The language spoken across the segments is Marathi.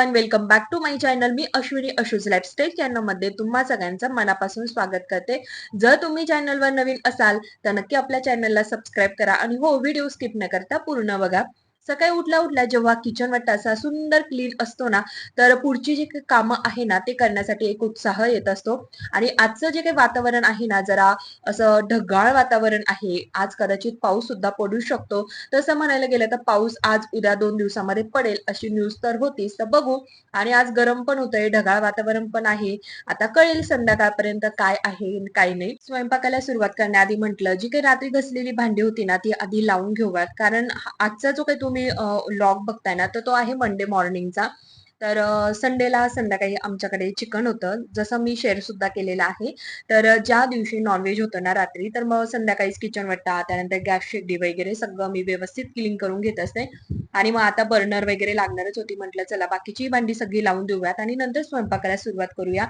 Everyone welcome back to my channel me Ashwini Ashu's lifestyle चॅनलमध्ये तुम्हा सगळ्यांचं मनापासून स्वागत करते. जर तुम्ही चॅनलवर नवीन असाल तर नक्की आपल्या चॅनलला सबस्क्राईब करा. आणि हो व्हिडिओ स्किप न करता पूर्ण बघा. सकाळी उठल्या उठल्या जेव्हा किचन वाटत असा सुंदर क्लीन असतो ना तर पुढची जी काही कामं आहे ना ते करण्यासाठी एक उत्साह येत असतो. आणि आजचं जे काही वातावरण आहे ना जरा असं ढगाळ वातावरण आहे. आज कदाचित पाऊस सुद्धा पडू शकतो. तसं म्हणायला गेलं तर पाऊस आज उद्या दोन दिवसामध्ये पडेल अशी न्यूज तर होतीच. तर बघू. आणि आज गरम पण होतंय ढगाळ वातावरण पण आहे. आता कळेल संध्याकाळपर्यंत काय आहे काय नाही. स्वयंपाकाला सुरुवात करण्याआधी म्हटलं जी काही रात्री घसलेली भांडी होती ना ती आधी लावून घेऊयात. कारण आजचा जो काही तुम्ही लॉग बघताय ना तर तो आहे मंडे मॉर्निंगचा तर संडेला संध्याकाळी आमच्याकडे चिकन होतं. जसं मी शेअर सुद्धा केलेलं आहे. तर ज्या दिवशी नॉनव्हेज होतं ना रात्री तर मग संध्याकाळीच किचन वाटतं त्यानंतर गॅस शेगडी वगैरे सगळं मी व्यवस्थित क्लीन करून घेत असते. आणि मग आता बर्नर वगैरे लागणारच होती. म्हटलं चला बाकीची भांडी सगळी लावून देऊयात आणि नंतर स्वयंपाकाला सुरुवात करूया.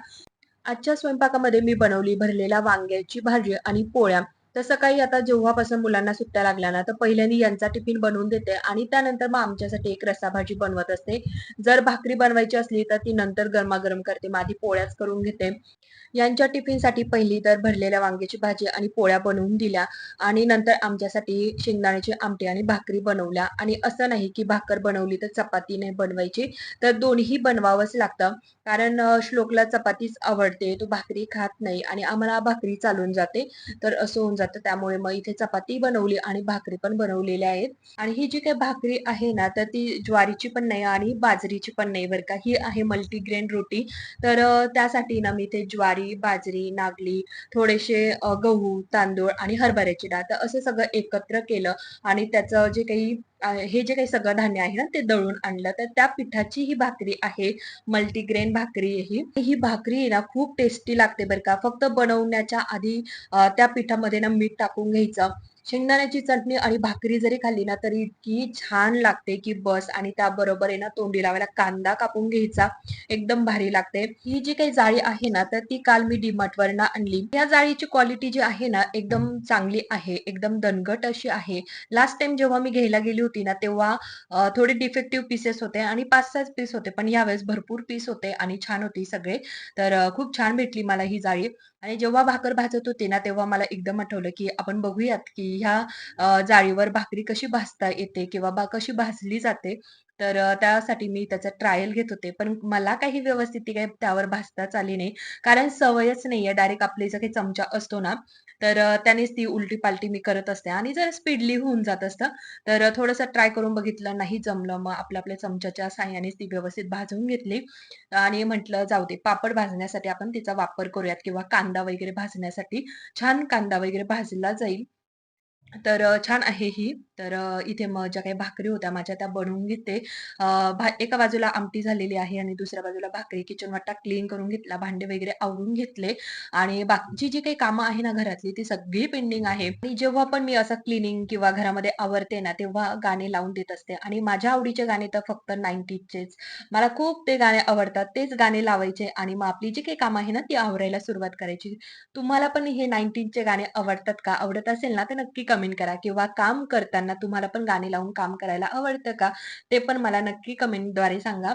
आजच्या स्वयंपाकामध्ये मी बनवली भरलेल्या वांग्याची भाजी आणि पोळ्या. तर सकाळी आता जेव्हापासून मुलांना सुट्ट्या लागल्या ना तर पहिल्यांदा यांचा टिफिन बनवून देते आणि त्यानंतर मग आमच्यासाठी एक रस्सा भाजी बनवत असते. जर भाकरी बनवायची असली तर ती नंतर गरमागरम करते. मग आधी पोळ्याच करून घेते. यांच्या टिफिनसाठी पहिली तर भरलेल्या वांग्याची भाजी आणि पोळ्या बनवून दिल्या आणि नंतर आमच्यासाठी शेंगदाण्याची आमटी आणि भाकरी बनवल्या. आणि असं नाही की भाकर बनवली तर चपाती नाही बनवायची. तर दोन्ही बनवावंच लागतं. कारण श्लोकला चपातीच आवडते. तो भाकरी खात नाही आणि आम्हाला भाकरी चालून जाते. तर असं होऊन जातं. त्यामुळे मग इथे चपाती बनवली आणि भाकरी पण बनवलेल्या आहेत. आणि ही जी काही भाकरी आहे ना तर ती ज्वारीची पण नाही आणि बाजरीची पण नाही बरं का. ही आहे मल्टीग्रेन रोटी. तर त्यासाठी ना मी इथे ज्वारी बाजरी नागली थोडेसे गहू तांदूळ आणि हरभऱ्याची डाळ तर असं सगळं एकत्र केलं. आणि त्याचं जे काही हे जे काही सगळं धान्य आहे ना ते दळून आणलं. तर त्या पिठाची ही भाकरी आहे मल्टीग्रेन भाकरी ही. ही भाकरी आहे ना खूप टेस्टी लागते बरं का. फक्त बनवण्याच्या आधी त्या पिठामध्ये ना मीठ टाकून घ्यायचं. शेंगदाण्याची चटणी आणि भाकरी जरी खाल्ली ना तरी इतकी छान लागते की बस. आणि त्याबरोबर आहे ना तोंडी लावायला कांदा कापून घ्यायचा एकदम भारी लागते. ही जी काही जाळी आहे ना तर ती काल मी डीमार्ट वरनं आणली. या जाळीची क्वालिटी जी आहे ना एकदम चांगली आहे एकदम दणगट अशी आहे. लास्ट टाइम जेव्हा मी घ्यायला गेली होती ना तेव्हा थोडे डिफेक्टिव्ह पीसेस होते आणि पाच सहाच पीस होते पण यावेळेस भरपूर पीस होते आणि छान होती सगळे. तर खूप छान भेटली मला ही जाळी. आणि जेव्हा भाकर भाजत होते ना तेव्हा मला एकदम आठवलं की आपण बघूयात की ह्या अ, जाळीवर भाकरी कशी भाजता येते किंवा बा कशी भाजली जाते. तर त्यासाठी मी त्याचा ट्रायल घेत होते. पण मला काही व्यवस्थित ती काही त्यावर भाजताच आली नाही. कारण सवयच नाही आहे डायरेक्ट आपले जर काही चमचा असतो ना तर त्यानेच ती उलटी पालटी मी करत असते. आणि जर स्पीडली होऊन जात असतं. तर थोडंसं ट्राय करून बघितलं नाही जमलं. मग आपल्या आपल्या चमच्याच्या साहाय्यानेच ती व्यवस्थित भाजून घेतली. आणि म्हटलं जाऊ दे पापड भाजण्यासाठी आपण तिचा वापर करूयात किंवा कांदा वगैरे भाजण्यासाठी छान कांदा वगैरे भाजला जाईल. तर छान आहे ही. तर इथे मग ज्या काही भाकरी होत्या माझ्या त्या बनवून घेते. एका बाजूला आमटी झालेली आहे आणि दुसऱ्या बाजूला भाकरी. किचन वाटा क्लीन करून घेतला भांडे वगैरे आवरून घेतले. आणि बाकीची जी काही कामं आहे ना घरातली ती सगळी पेंडिंग आहे. आणि जेव्हा पण मी असं क्लिनिंग किंवा घरामध्ये आवरते ना तेव्हा गाणे लावून देत असते. आणि माझ्या आवडीचे गाणे तर फक्त नाईन्टीजचेच मला खूप ते गाणे आवडतात. तेच गाणे लावायचे आणि मग आपली जी काही कामं आहे ना ती आवरायला सुरुवात करायची. तुम्हाला पण हे 90चे गाणे आवडतात का? आवडत असेल ना, ते नक्की कमेंट करा किंवा काम करताना तुम्हाला पण गाणे लावून काम करायला आवडतं का? ते पण मला नक्की कमेंटद्वारे सांगा.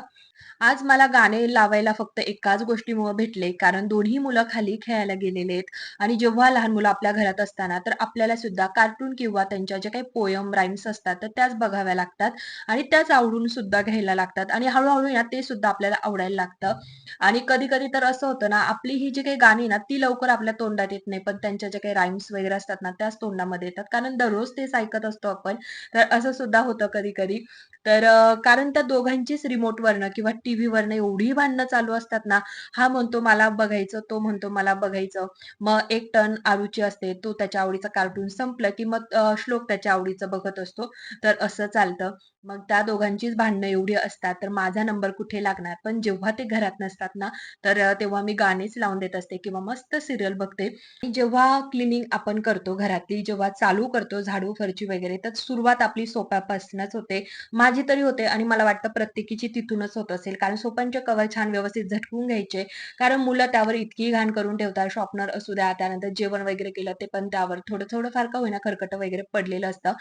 आज मला गाणे लावायला फक्त एकाच गोष्टीमुळे भेटले, कारण दोन्ही मुलं खाली खेळायला गेलेले आहेत आणि जेव्हा लहान मुलं आपल्या घरात असताना, तर आपल्याला सुद्धा कार्टून किंवा त्यांच्या ज्या काही पोयम, राईम्स असतात, तर त्याच बघाव्या लागतात आणि त्याच आवडून सुद्धा घ्यायला लागतात आणि हळूहळू या ते सुद्धा आपल्याला आवडायला लागतं. आणि कधी-कधी तर असं होतं ना, आपली ही जी काही गाणी ना, ती लवकर आपल्या तोंडात येत नाही, पण त्यांच्या ज्या काही राईम्स वगैरे असतात ना, त्याच तोंडामध्ये येतात. कारण दररोज तेच ऐकत असतो आपण. तर असं सुद्धा होतं कधी-कधी. तर कारण त्या दोघांचीच रिमोटवरनं किंवा टीव्हीवरनं एवढी भांडणं चालू असतात ना, हा म्हणतो मला बघायचं, तो म्हणतो मला बघायचं. मग एक टर्न आरूची असते, तो त्याच्या आवडीचं कार्टून संपलं, की मग श्लोक त्याच्या आवडीचं बघत असतो. तर असं चालतं. मग त्या दोघांचीच भांडणं एवढी असतात, तर माझा नंबर कुठे लागणार? पण जेव्हा ते घरात नसतात ना, तर तेव्हा मी गाणीच लावून देत असते किंवा मस्त सिरियल बघते. जेव्हा क्लिनिंग आपण करतो घरातली, जेव्हा चालू करतो झाडू, फरची वगैरे, तर सुरुवात आपली सोप्यापासूनच होते. माझी तरी होते आणि मला वाटतं प्रत्येकीची तिथूनच होत असेल. कारण सोपांचे कवर छान व्यवस्थित झटकून घ्यायचे. कारण मुलं त्यावर इतकी घाण करून ठेवतात. शॉपनर असू द्या, त्यानंतर जेवण वगैरे केलं ते पण त्यावर थोडं थोडंफार का होईना खरकटं वगैरे पडलेलं असतं.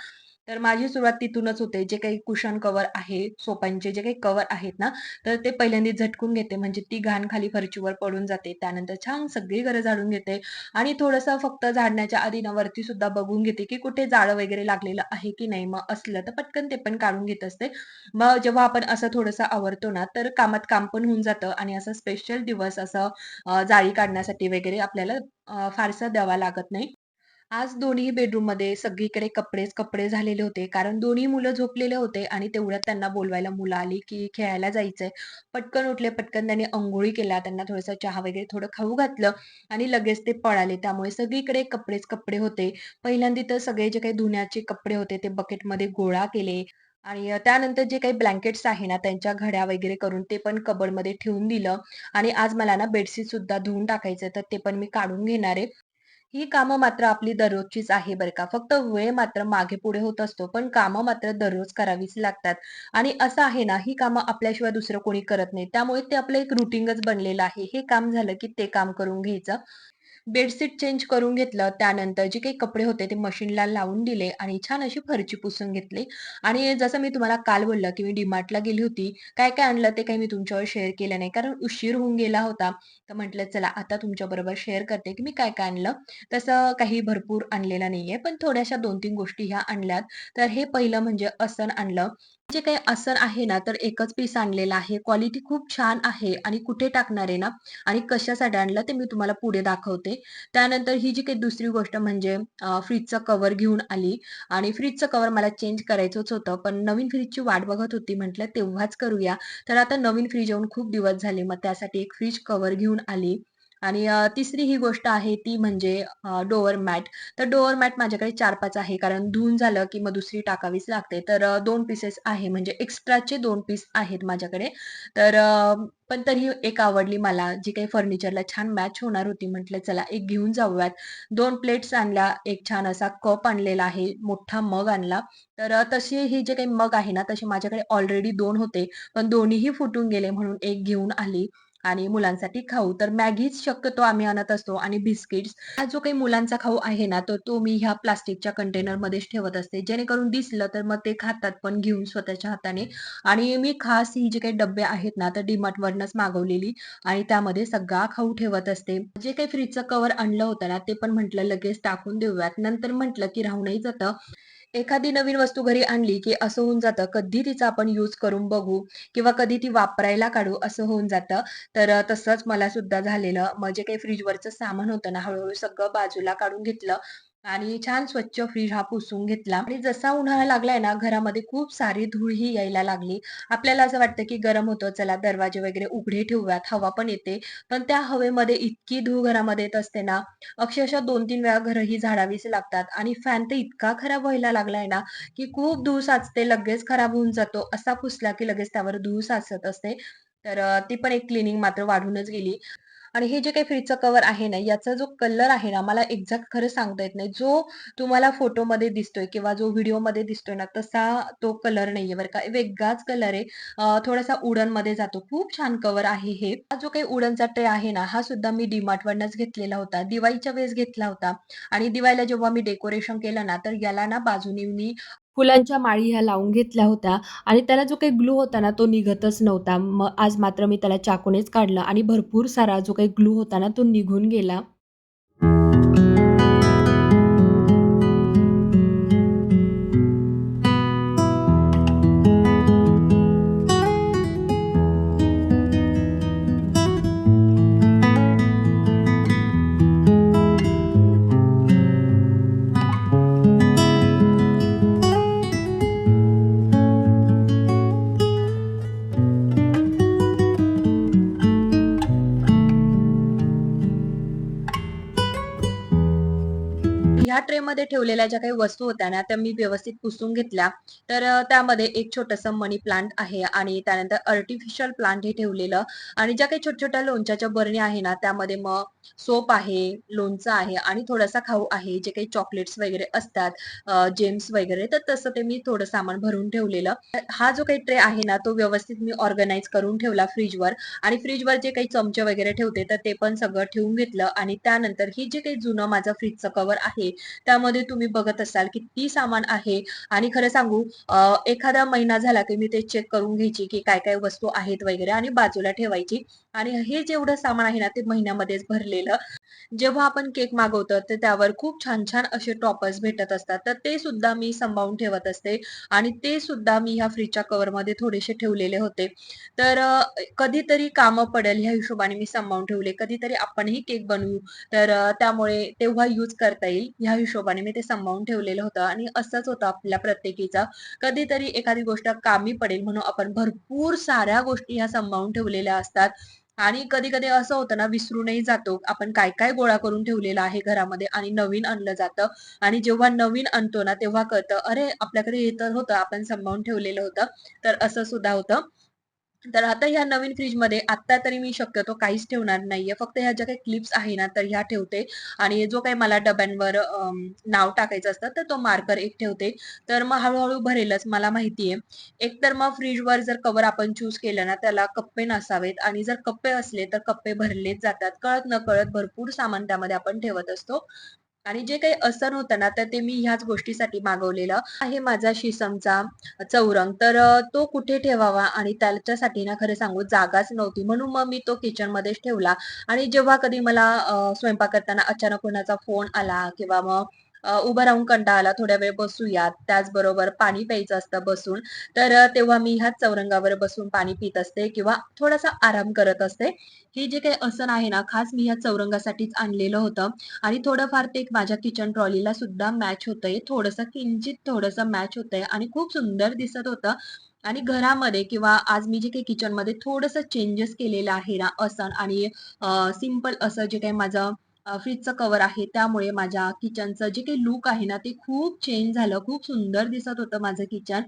तर माझी सुरुवात तिथूनच होते. जे काही कुशन कव्हर आहे, सोपांचे जे काही कव्हर आहेत ना, तर ते पहिल्यांदा झटकून घेते. म्हणजे ती घाण खाली फरचीवर पडून जाते. त्यानंतर छान सगळी घरं झाडून घेते आणि थोडंसं फक्त झाडण्याच्या आधी ना वरती सुद्धा बघून घेते, की कुठे जाळं वगैरे लागलेलं आहे की नाही. मग असलं तर पटकन ते पण काढून घेत असते. मग जेव्हा आपण असं थोडंसं आवरतो ना, तर कामात काम पण होऊन जातं आणि असं स्पेशल दिवस असं जाळी काढण्यासाठी वगैरे आपल्याला फारसा द्यावा लागत नाही. आज दोन्ही बेडरूममध्ये सगळीकडे कपडेच कपडे झालेले होते. कारण दोन्ही मुलं झोपलेले होते आणि तेवढ्यात त्यांना बोलवायला मुलं आली, की खेळायला जायचंय. पटकन उठले, पटकन त्यांनी अंघोळी केला त्यांना थोडासा चहा वगैरे थोडं खाऊ घातलं आणि लगेच ते पळाले. त्यामुळे सगळीकडे कपडेच कपडे होते. पहिल्यांदा तर सगळे जे काही धुण्याचे कपडे होते ते बकेटमध्ये गोळा केले आणि त्यानंतर जे काही ब्लँकेट्स आहे ना, त्यांच्या घड्या वगैरे करून ते पण कबडमध्ये ठेवून दिलं आणि आज मला ना बेडशीट सुद्धा धुवून टाकायचं तर ते पण मी काढून घेणार आहे. ही कामं मात्र आपली दररोजचीच आहे बरं का. फक्त वेळ मात्र मागे-पुढे होत असतो, पण कामं मात्र दररोज करावीच लागतात. आणि असं आहे ना, ही कामं आपल्याशिवाय दुसरं कोणी करत नाही. त्यामुळे ते आपलं एक रुटीनच बनलेलं आहे. हे काम झालं की ते काम करून घ्यायचं. बेडशीट चेंज करून घेतलं. त्यानंतर जे काही कपडे होते ते मशीनला लावून दिले आणि छान अशी फरची पुसून घेतली. आणि जसं मी तुम्हाला काल बोललं, की मी डीमार्टला गेली होती. काय-काय आणलं ते काही मी तुमच्यावर शेअर केलं नाही, कारण उशीर होऊन गेला होता. तर म्हटलं चला आता तुमच्याबरोबर शेअर करते, की मी काय-काय आणलं. तसं काही भरपूर आणलेलं नाहीये, पण थोड्याशा 2-3 गोष्टी ह्या आणल्यात. तर हे पहिलं म्हणजे असन आणलं. जे काही असर आहे ना, तर एकच पीस आणलेला आहे. क्वालिटी खूप छान आहे आणि कुठे टाकणार आहे ना आणि कशासाठी आणलं ते मी तुम्हाला पुढे दाखवते. त्यानंतर ही जी काही दुसरी गोष्ट म्हणजे फ्रीजचं कवर घेऊन आली आणि फ्रीजचं कवर मला चेंज करायचंच होतं. पण नवीन फ्रीजची वाट बघत होती. म्हटलं तेव्हाच करूया. तर आता नवीन फ्रीज येऊन खूप दिवस झाले. मग त्यासाठी एक फ्रीज कवर घेऊन आली. आणि तिसरी ही गोष्ट आहे ती म्हणजे डोअर मॅट. तर डोअर मॅट माझ्याकडे 4-5 आहे. कारण धुवून झालं की मग दुसरी टाकावीच लागते. तर दोन पीसेस आहे म्हणजे एक्स्ट्राचे दोन पीस आहेत माझ्याकडे. तर पण तरी एक आवडली मला, जी काही फर्निचरला छान मॅच होणार होती. म्हटलं चला एक घेऊन जाऊयात. दोन प्लेट्स आणल्या, एक छान असा कप आणलेला आहे, मोठा मग आणला. तर तशी तसे हे जे काही मग आहे ना, तसे माझ्याकडे ऑलरेडी दोन होते. पण दोन्हीही फुटून गेले म्हणून एक घेऊन आली आणि मुलांसाठी खाऊ. तर मॅगीच शक्यतो आम्ही आणत असतो आणि बिस्किट्स. हा जो काही मुलांचा खाऊ आहे ना, तो तो मी ह्या प्लास्टिकच्या कंटेनरमध्येच ठेवत असते. जेणेकरून दिसलं तर मग ते खातात पण घेऊन स्वतःच्या हाताने. आणि मी खास ही जे काही डब्बे आहेत ना, तर DMartवरनंच मागवलेली आणि त्यामध्ये सगळा खाऊ ठेवत असते. जे काही फ्रीजचं कव्हर आणलं होतं ना, ते पण म्हटलं लगेच टाकून देऊयात. नंतर म्हटलं की राहूनही जातं. एखादी नवीन वस्तू घरी आणली, की असं होऊन जातं, कधी तिचा आपण यूज करून बघू किंवा कधी ती वापरायला काढू असं होऊन जातं. तर तसंच मला सुद्धा झालेलं. म्हणजे काही फ्रीजवरचं सामान होतं ना, हळूहळू सगळं बाजूला काढून घेतलं आणि छान स्वच्छ फ्रीज हा पुसून घेतला आणि जसा उन्हाळा लागलाय ना, घरामध्ये खूप सारी धूळ ही यायला लागली. आपल्याला असं वाटतं, की गरम होतं, चला दरवाजे वगैरे उघडे ठेवूयात, हवा पण येते. पण त्या हवेमध्ये इतकी धूळ घरामध्ये येत असते ना, अक्षरशः 2-3 वेळा घरही झाडावीच लागतात आणि फॅन तर इतका खराब व्हायला लागलाय ना, की खूप धूळ साचते, लगेच खराब होऊन जातो. असा पुसला की लगेच त्यावर धूळ साचत असते. तर ती पण एक क्लिनिंग मात्र वाढूनच गेली. आणि हे जे काही फ्रीजचं कव्हर आहे ना, याचा जो कलर आहे ना, मला एक्झॅक्ट खरं सांगता येत नाही. जो तुम्हाला फोटोमध्ये दिसतोय किंवा जो व्हिडिओमध्ये दिसतोय ना, तसा तो कलर नाहीये बरं का. वेगळाच कलर आहे. थोडासा उडनमध्ये जातो. खूप छान कव्हर आहे हे. हा जो काही उडनचा ट्रे आहे ना, हा सुद्धा मी डीमार्टवरनच घेतलेला होता. दिवाळीच्या वेळेस घेतला होता आणि दिवाळीला जेव्हा मी डेकोरेशन केलं ना, तर याला ना बाजूने मी फुलांच्या माळी ह्या लावून घेतल्या होत्या आणि त्याला जो काही ग्लू होता ना, तो निघतच नव्हता. मग आज मात्र मी त्याला चाकूनेच काढलं आणि भरपूर सारा जो काही ग्लू होता ना, तो निघून गेला. ट्रेमध्ये ठेवलेल्या ज्या काही वस्तू होत्या ना, त्या मी व्यवस्थित पुसून घेतल्या. तर त्यामध्ये एक छोटंसं मनी प्लांट आहे आणि त्यानंतर आर्टिफिशियल प्लांट हे ठेवलेलं आणि ज्या काही छोट्या-छोट्या लोणच्याच्या बरणी आहे ना, त्यामध्ये मग सोप आहे, लोणचं आहे आणि थोडासा खाऊ आहे. जे काही चॉकलेट्स वगैरे असतात, जेम्स वगैरे, तर तसं ते मी थोडं सामान भरून ठेवलेलं. हा जो काही ट्रे आहे ना, तो व्यवस्थित मी ऑर्गनाईज करून ठेवला फ्रीजवर आणि फ्रीजवर जे काही चमचे वगैरे ठेवते, तर ते पण सगळं ठेवून घेतलं आणि त्यानंतर ही जे काही जुनं माझं फ्रीजचं कव्हर आहे, त्यामध्ये तुम्ही बघत असाल किती सामान आहे. आणि खरं सांगू एखादा महिना झाला की मी ते चेक करून घ्यायची की काय काय वस्तू आहेत वगैरे आणि बाजूला ठेवायची. आणि हे जेवढं सामान आहे ना ते महिन्यामध्येच भरलेलं. जेव्हा आपण केक मागवतो तर त्यावर खूप छान छान असे टॉपर्स भेटत असतात. तर ते सुद्धा मी सांभाळून ठेवत असते आणि ते सुद्धा मी ह्या फ्रीजच्या कव्हरमध्ये थोडेसे ठेवलेले होते. तर कधीतरी कामं पडेल ह्या हिशोबाने मी सांभाळून ठेवले. कधीतरी आपणही केक बनवू. तर त्यामुळे तेव्हा यूज करता येईल ह्या हिशोबाने मी ते सांभाळून ठेवलेलं होतं आणि असंच होतं आपल्या प्रत्येकीचा. कधीतरी एखादी गोष्ट कामी पडेल म्हणून आपण भरपूर साऱ्या गोष्टी ह्या सांभाळून ठेवलेल्या असतात. आणि कधी कधी असं होतं ना विसरूनही जातो. आपण काय काय गोळा करून ठेवलेलं आहे घरामध्ये आणि नवीन आणलं जातं. आणि जेव्हा नवीन आणतो ना तेव्हा कळतं अरे आपल्याकडे हे तर होतं आपण सांभाळून ठेवलेलं होतं. तर असं सुद्धा होतं. तर आता ह्या नवीन फ्रीजमध्ये आत्ता तरी मी शक्यतो काहीच ठेवणार नाहीये. फक्त ह्या ज्या काही क्लिप्स आहे ना, तर ह्या ठेवते आणि जो काही मला डब्यांवर नाव टाकायचं असतं, तर तो मार्कर एक ठेवते. तर मग हळूहळू भरेलच मला माहिती आहे. एकतर मग फ्रीजवर जर कवर आपण चूज केलं ना, त्याला कप्पे नसावेत आणि जर कप्पे असले, तर कप्पे भरलेच जातात. कळत-नकळत भरपूर सामान त्यामध्ये आपण ठेवत असतो. आणि जे काही असन होतं ना, तर ते मी ह्याच गोष्टीसाठी मागवलेलं आहे माझा शिसमचा चौरंग. तर तो कुठे ठेवावा आणि त्याच्यासाठी ना खरं सांगू जागाच नव्हती. म्हणून मग मी तो किचनमध्येच ठेवला आणि जेव्हा कधी मला स्वयंपाक करताना अचानक कोणाचा फोन आला किंवा मग उभं राहून कंटाळा आला, थोड्या वेळ बसूयात. त्याचबरोबर पाणी प्यायचं असतं बसून, तर तेव्हा मी ह्याच चौरंगावर बसून पाणी पित असते किंवा थोडासा आराम करत असते. हे जे काही आसन आहे ना, खास मी ह्या चौरंगासाठीच आणलेलं होतं. आणि थोडंफार ते माझ्या किचन ट्रॉलीला सुद्धा मॅच होतंय. थोडंसं किंचित थोडंसं मॅच होतंय आणि खूप सुंदर दिसत होतं. आणि घरामध्ये किंवा आज मी जे काही किचनमध्ये थोडंसं चेंजेस केलेलं आहे ना, असं आणि सिंपल असं जे काही माझं फ्रीजचं कवर आहे, त्यामुळे माझ्या किचनचं जे काही लूक आहे ना, ते खूप चेंज झालं. खूप सुंदर दिसत होतं माझं किचन.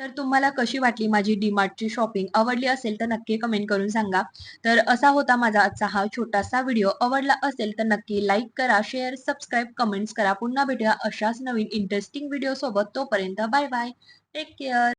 तर तुम्हाला कशी वाटली माझी डी शॉपिंग? आवडली असेल तर नक्की कमेंट करून सांगा. तर असा होता माझा आजचा हा छोटासा व्हिडिओ. आवडला असेल तर नक्की लाईक करा, शेअर, सबस्क्राईब, कमेंट्स करा. पुन्हा भेटूया अशाच नवीन इंटरेस्टिंग व्हिडिओ सोबत. तोपर्यंत बाय बाय. Take care.